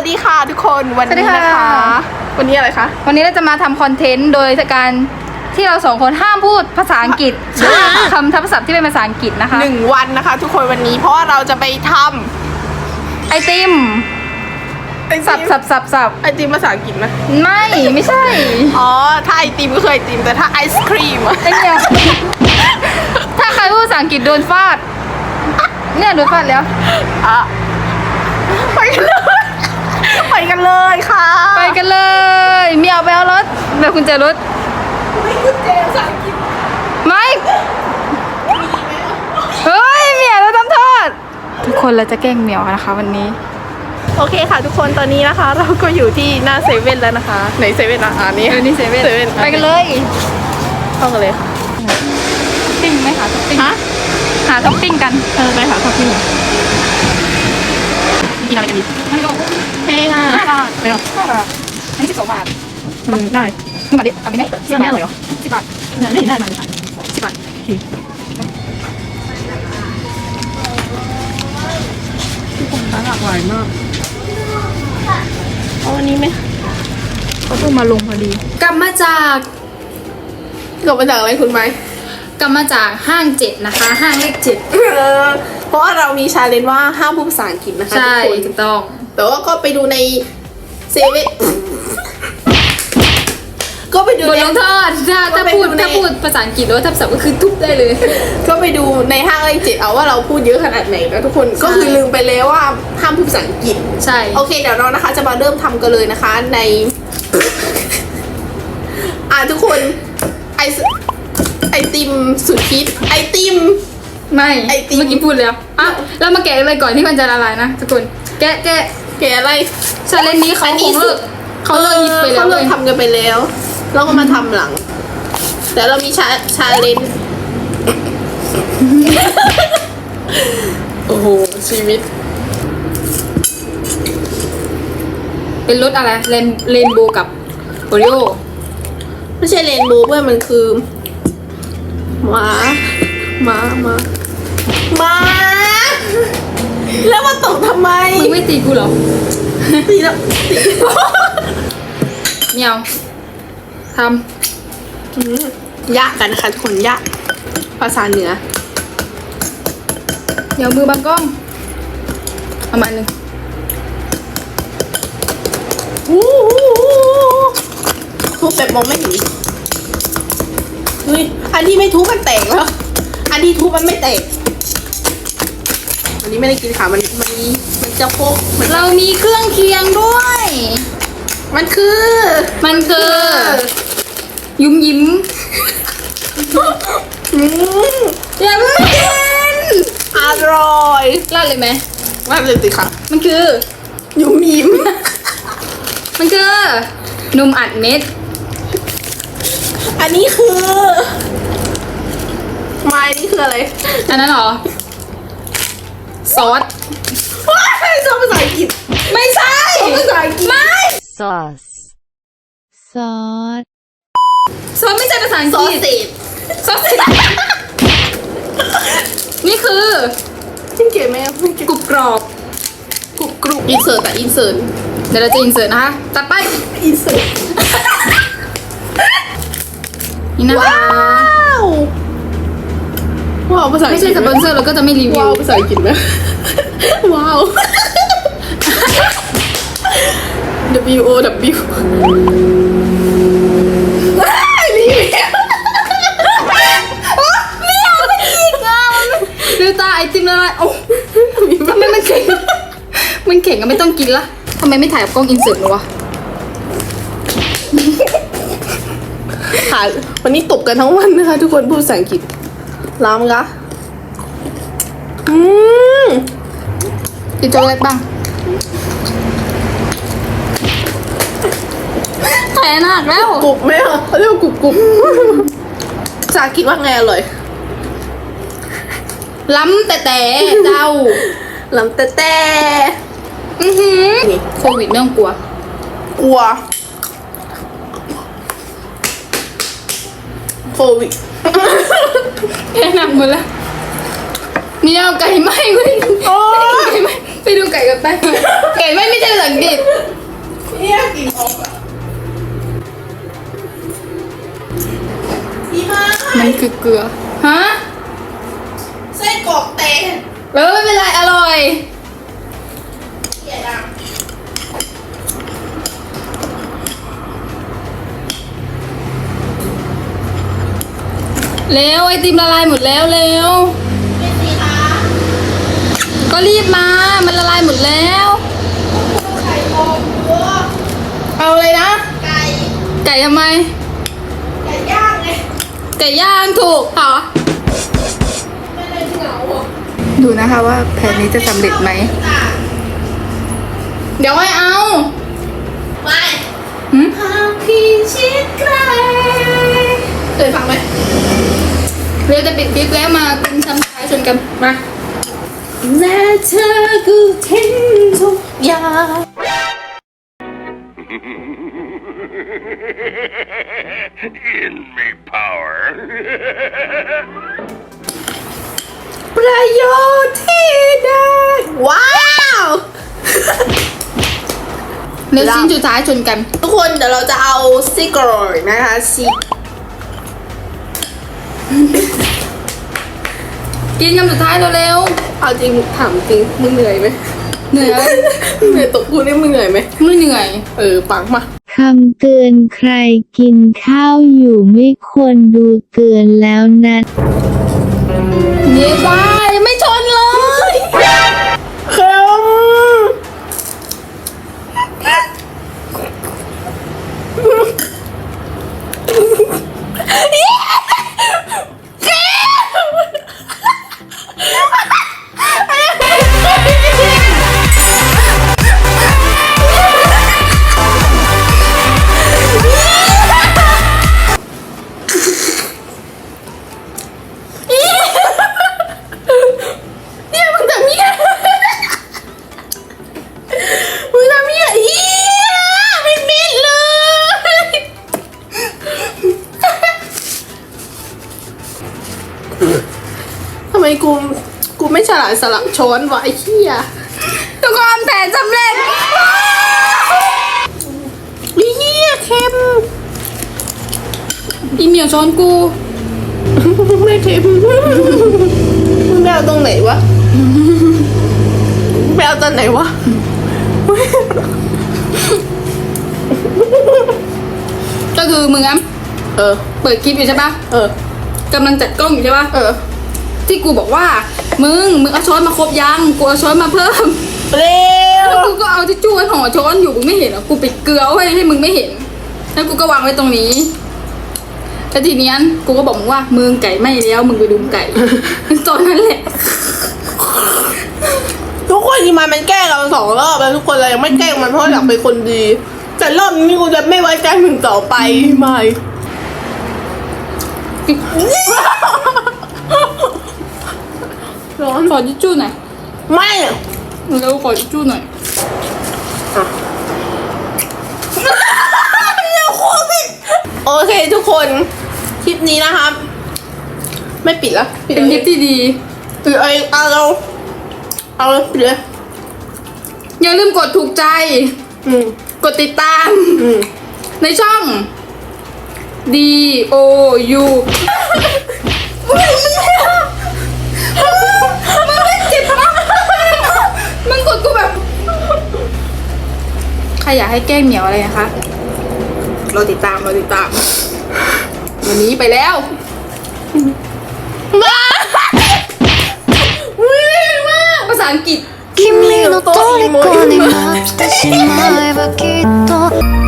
วัสดีค่ะทุกคนวันสวัสดีนี้ค่ะนะคะวันนี้อะไรคะ วันนี้เราจะมาทำคอนเทนต์โดยการที่เราสองคนห้ามพูดภาษาอังกฤษใช่คำทับศัพท์ที่เป็นภาษาอังกฤษนะคะหนึ่งวันนะคะ ทุกคนวันนี้เพราะว่าเราจะไปทไอติมำไอติสับมสับสับสับไอติมภาษาอังกฤษไหมไม่ไม่ใช่อ๋อถ้าไอติมก็คือไอติมแต่ถ้าไอศครีมอะไอเนี่ยถ้าใครพูดภาษาอังกฤษโดนฟาดเนี่ยโดนฟาดแล้ว อะไปกันเลย ไปกันเลยค่ะไปกันเลยเมียวไปเอารถแบบกุญแจรถ ไม่กุญแจภาษาอังกฤษไม่ เฮ้ยเมียวเราทำโทษทุกคนเราจะแกล้งเมียวกันนะคะ วันนี้ โอเคค่ะ ทุกคนตอนนี้นะคะ เราก็อยู่ที่หน้าเซเว่นแล้วนะคะ ไหนเซเว่นอะอันนี้เออนี่เซเว่นเซเว่นไปกันเลยเข้ากันเลยค่ะปิ้งไหมคะท็อปปิ้งฮะ หาท็อปปิ้งกัน เออไปค่ะเข้าที่กินอะไรกันดีมันก็เฮ้ยค่ะห้าบาทไปหรอห้าบาทอันนี้สิบสองบาทอืมได้ขึ้นมาดิเอาไปไหมเที่ยวนี้อร่อยเหรอสิบบาทเนี่ยได้ได้มาสิบบาททุกคนร้านหลากหลายมากเอาอันนี้ไหมเขาเพิ่งมาลงพอดี กลับมาจากเกิดมาจากอะไรคุณไหมกลับมาจากห้างเจ็ดนะคะ ห้างเลขเจ็ด เออเพราะว่าเรามีชาเลนจ์ว่าห้ามพูดภาษาอังกฤษนะคะใช่ทุกคนถูกต้อง แต่ว่าก็ไปดูในเซเว่นก็ไปดูบทใน ลงโทษถ้าก็ถ้าไปพูดดูในถ้าพูดภาษาอังกฤษหรือว่าทับศัพท์ก็คือทุบได้เลย ก็ไปดูในห้างเลขเจ็ดเอาว่าเราพูดเยอะขนาดไหนนะทุกคนก็คือลืมไปแล้วว่าห้ามพูดภาษาอังกฤษ ใช่ โอเคเดี๋ยวเรานะคะจะมาเริ่มทำกันเลยนะคะใน อะทุกคนไอศไอติมสุดฮิตไอติม ไม่ไอติม เมื่อกี้พูดแล้วอะเรามาแกะเลยก่อนที่มันจะละลายนะทุกคนแกะแกะแกอะไร ชาเลนจ์นี้เขาอันคนี้งเลิกเขาเลิกยิบไปแล้เขาวเลเลิกยทำกันไปแล้ว เราก็มาทำหลัง แต่เรามีชาชาเลนจ์โอ้โห ชีวิต เป็นรสอะไรเรนเรนโบว์กับโอริโอไม่ใช่เรนโบว์เพื่อนมันคือหมาหมาหมาห มา แล้วมาตกทำไมมึงไม่ตีกูเหรอ ตีแล้วเมียวทอืมยากกันค่ะทุกคนยาก ภาษาเหนือำเดี๋ยวมือบังกล้อง เอามาอันหนึ่งอู้หูทุบแบบมองไม่เห็นเฮ้ยอันที่ไม่ทุบมันแตกแล้ว อันที่ทุบมันไม่แตก อันนี้ไม่ได้กินค่ะ มันมันมันจะโคกมันเรามีเครื่องเคียงด้วย มันคือ มันคือ ยุ้มยิ้มอืมอย่าเพิ่งกินอร่อยลาดเลยไหมว่าเลยสิค่ะ มันคือ ยุ่มยิ้ม มันคือนมอัดเม็ด อันนี้คือ ไม้นี่คืออะไรอันนั้นเหรอ ซอสว้ายชอบภาษาอังกฤษไม่ใช่ชอบภาษาอังกฤษไม่ sauce sauce ซอสไม่ใช่ภาษาอังซกอสฤษเศษซอสนี่คือจิ้งเก๋ไหมไม่เก๋กรุบกรอบกรุบกรุบอินเสิร์ตแต่อินเสิร์ตเดี๋ยวเราจะอินเสิร์ตนะคะตัดไป อินเสิร์ตนี่นะคะว้าว ว้าวภาษาอังไม่กฤใช่ษสปอนเซอร์เราก็จะไม่รีวิว้าววภาษาอังกฤษไหมว้าว W O W ว้ายนี่แหละดูตาไอติมละลายโอ้ทำไมมันแข็งมันแข็งก็ไม่ต้องกินละทำไมไม่ถ่ายกับกล้องอินเสิร์ตหรอวะค่ะวันนี้ตบกันทั้งวันนะคะ ทุกคนพูดภาษาอังกฤษ ลามกะอืมกินโจ๊กเล็กบ้างแขนหักแล้ว กรุบไหมอะเขาเรียกว่ากรุบกรุบภาษาอังกฤษว่าไงอร่อยล้ำแต่แต่เจ้าลำแต่แต่อือหือนี่โควิดไม่ต้องกลัว กลัว โควิด แนะนำดแล้วมีเอาไก่ไหมกุไยไก่ไปดูไก่กันไปไก่ไม่ไม่ใช่ภาษาอังกฤษเรียกกินพกองพี่มามันคือเกลือฮะไส้กรอกเตะ เออไม่เป็นไรอร่อย เร็วไอติมละลายหมดแล้วเร็วเป็นสีคะก็รีบมา มันละลายหมดแล้วไข่ทองวัวเอาเลยนะ ไก่ ไก่ทำไม ไก่ย่างไงไก่ย่างถูกเหรอไม่ได้เหงาอะดูนะคะว่าแผนนี้จะสำเร็จไหม เดี๋ยวไม่เอาไม่หึหากพี่ชิดไกลเคยฟังไหม เร็วจะปิดคลิปแล้วมากินซ้ำท้ายชนกันมาและเธอก็ทิ้งทุกอย่าง In me power. ประโยชน์ที่ได้ ว้าวเร็วชิ้นสุดท้ายชนกัน ทุกคนเดี๋ยวเราจะเอาซิกรอยนะคะซิ กินคำสุดท้ายเร็วเอาจริงถามจริงมึงเหนื่อยไหมๆเหนื่อยเหนื่อยตกกูนี่มึงเหนื่อยไหมไม่เหนื่อย เออปังมาคำเตือนใครกินข้าวอยู่ไม่ควรดูเตือนแล้วนะ เย้บ้า ไม่ฉลาดสลับช้อนวะไอ้เหี้ยทุกคนแผนสำเร็จไอ้เหี้ยเค็มอีเหมียวช้อนกูไม่เค็มมึงไปเอาตรงไหนวะมึงไปเอาตอนไหนวะก็คือมึงอะเออ เปิดคลิปอยู่ใช่ปะเออกำลังจัดกล้องอยู่ใช่ปะเออ ที่กูบอกว่า มึงมึงเอาช้อนมาครบยังกูเอาช้อนมาเพิ่มเร็วแล้วกูก็เอาทิชชู่ห่อช้อนอยู่มึงไม่เห็นเหรอกูปิดเกลือไว้ให้มึงไม่เห็น แล้วกูก็วางไว้ตรงนี้แล้วทีเนี้ยกูก็บอกมึงว่ามึงไก่ไหม่แล้วมึงไปดูไก่ ตอนนั้นแหละ ทุกคนที่มามันแกล้งเราสองรอบแล้วทุกคนเรายังไม่แกล้งมันเพราะอยากเป็นคนดี แต่รอบนี้กูจะไม่ไว้ใจมึงต่อไปไม่ ร้อนขอทิชชู่หน่อยไม่เร็วขอทิชชู่หน่อยโอเคทุกคน คลิปนี้นะครับ ไม่ปิดแล้วปิดเป็นคลิปที่ดีปิดไอเอาเราเอาเลยปิดเลยอย่าลืมกดถูกใจอืมกดติดตามอืมในช่อง D O U มันไม่เจ็บปะ มันกดกูแบบ ใครอยากให้แกล้งเหมียวอะไรนะคะเราติดตามเราติดตาม วันนี้ไปแล้ว มาวิ่งมาก ภาษาอังกฤษ 君の虜になってしまえばきっと